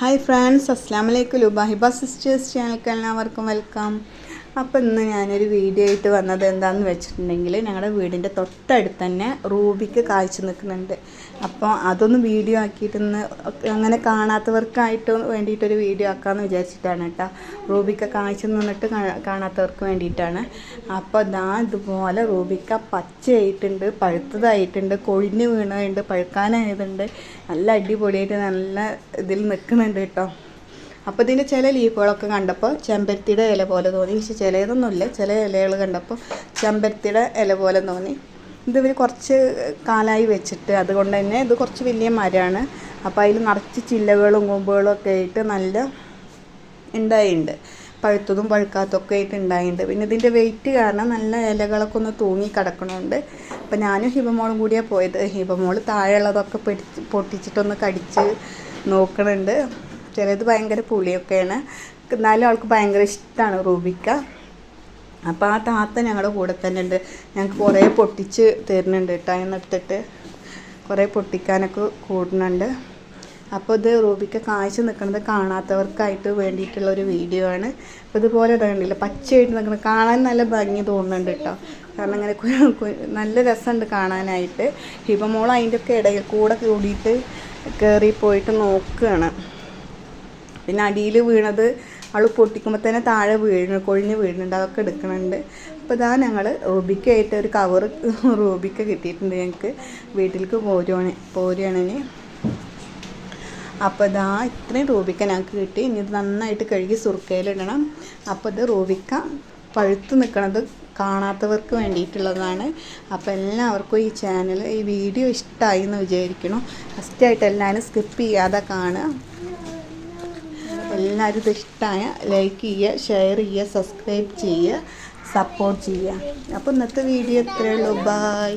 Hi friends അസ്സാം വലൈക്കും ലുബാഹിബ sisters ചാനൽക്ക് എല്ലാവർക്കും വെൽക്കം അപ്പോൾ ഇന്ന് ഞാനൊരു വീഡിയോ ആയിട്ട് വന്നത് എന്താണെന്ന് വെച്ചിട്ടുണ്ടെങ്കിൽ ഞങ്ങളുടെ വീടിന്റെ തൊട്ടടുത്ത് തന്നെ റൂബിക്ക് കാഴ്ച നിൽക്കുന്നുണ്ട്. അപ്പോൾ അതൊന്ന് വീഡിയോ ആക്കിയിട്ടൊന്ന് അങ്ങനെ കാണാത്തവർക്കായിട്ട് വേണ്ടിയിട്ടൊരു വീഡിയോ ആക്കാമെന്ന് വിചാരിച്ചിട്ടാണ് കേട്ടോ. റൂബിക്ക കാഴ്ച നിന്നിട്ട് കാണാത്തവർക്ക് വേണ്ടിയിട്ടാണ്. അപ്പോൾ ഞാൻ ഇതുപോലെ റൂബിക്ക പച്ചയായിട്ടുണ്ട് പഴുത്തതായിട്ടുണ്ട് കൊഴിഞ്ഞ് വീണതുണ്ട് പഴുക്കാനായതുണ്ട്. നല്ല അടിപൊളിയായിട്ട് നല്ല ഇതിൽ നിൽക്കുന്നുണ്ട് കേട്ടോ. അപ്പോൾ ഇതിന്റെ ചില ലീഫുകളൊക്കെ കണ്ടപ്പോൾ ചെമ്പരത്തിയുടെ ഇല പോലെ തോന്നി. പക്ഷെ ചിലതൊന്നുമില്ല. ചില ഇലകൾ കണ്ടപ്പോൾ ചെമ്പരത്തിയുടെ ഇല പോലെ തോന്നി. ഇത് ഇവർ കുറച്ച് കാലായി വെച്ചിട്ട് അതുകൊണ്ട് തന്നെ ഇത് കുറച്ച് വലിയ മരമാണ്. അപ്പോൾ അതിൽ നിറച്ച് ചില്ലകളും കൊമ്പുകളും ഒക്കെ ആയിട്ട് നല്ല ഉണ്ടായിട്ടുണ്ട് പഴുത്തതും പഴുക്കാത്തതൊക്കെ ആയിട്ട് ഉണ്ടായിട്ടുണ്ട് പിന്നെ ഇതിന്റെ വെയിറ്റ് കാരണം നല്ല ഇലകളൊക്കെ ഒന്ന് തൂങ്ങി കിടക്കണുണ്ട്. അപ്പോൾ ഞാനും ഹിബമോളും കൂടിയാണ് പോയത്. ഹിബമോൾ താഴെയുള്ളതൊക്കെ പിടിച്ച് പൊട്ടിച്ചിട്ടൊന്ന് കടിച്ച് നോക്കണുണ്ട്. ചിലത് ഭയങ്കര പുളിയൊക്കെയാണ്. എന്നാലും അവൾക്ക് ഭയങ്കര ഇഷ്ടമാണ് റൂബിക്ക. അപ്പോൾ ആ താത്ത ഞങ്ങളുടെ കൂടെ തന്നെ ഉണ്ട്. ഞങ്ങൾക്ക് കുറേ പൊട്ടിച്ച് തരുന്നുണ്ട് കേട്ടോ എന്നിട്ടിട്ട് കുറേ പൊട്ടിക്കാനൊക്കെ കൂടുന്നുണ്ട്. അപ്പോൾ ഇത് റൂബിക്ക കാഴ്ച നിൽക്കുന്നത് കാണാത്തവർക്കായിട്ട് വേണ്ടിയിട്ടുള്ള ഒരു വീഡിയോ ആണ്. അപ്പോൾ ഇതുപോലെ കണ്ടില്ല പച്ചയായിട്ട് നിൽക്കുന്നത് കാണാൻ നല്ല ഭംഗി തോന്നുന്നുണ്ട് കേട്ടോ കാരണം ഇങ്ങനെ നല്ല രസമുണ്ട് കാണാനായിട്ട്. ഹിബമോൾ അതിന്റെ ഒക്കെ ഇടയിൽ കൂടെ കൂടിയിട്ട് കയറി പോയിട്ട് നോക്കുകയാണ് പിന്നെ അടിയിൽ വീണത് അവൾ പൊട്ടിക്കുമ്പോൾ തന്നെ താഴെ വീണ് കൊഴിഞ്ഞ് വീഴുന്നുണ്ട് അതൊക്കെ എടുക്കുന്നുണ്ട് അപ്പോൾ ഇതാ ഞങ്ങൾ റൂബിക്കായിട്ട് ഒരു കവർ റൂബിക്ക കിട്ടിയിട്ടുണ്ട് ഞങ്ങൾക്ക് വീട്ടിലേക്ക് പോരുവാണ് പോരുകയാണെങ്കിൽ അപ്പോൾ ഇതാ ഇത്രയും റൂബിക്ക ഞങ്ങൾക്ക് കിട്ടി. ഇനി ഇത് നന്നായിട്ട് കഴുകി സുർക്കയിലിടണം അപ്പോൾ ഇത് റൂബിക്ക പഴുത്ത് നിൽക്കുന്നത് കാണാത്തവർക്ക് വേണ്ടിയിട്ടുള്ളതാണ്. അപ്പോൾ എല്ലാവർക്കും ഈ ചാനൽ ഈ വീഡിയോ ഇഷ്ടമായി എന്ന് വിചാരിക്കണം ഫസ്റ്റായിട്ട് എല്ലാവരും സ്കിപ്പ് ചെയ്യാതെ കാണുക. എല്ലാവരും ഇത് ഇഷ്ടമായ ലൈക്ക് ചെയ്യുക ഷെയർ ചെയ്യുക സബ്സ്ക്രൈബ് ചെയ്യുക സപ്പോർട്ട് ചെയ്യുക. അപ്പോൾ ഇന്നത്തെ വീഡിയോ ഇത്രയേ ഉള്ളൂ. ബായ്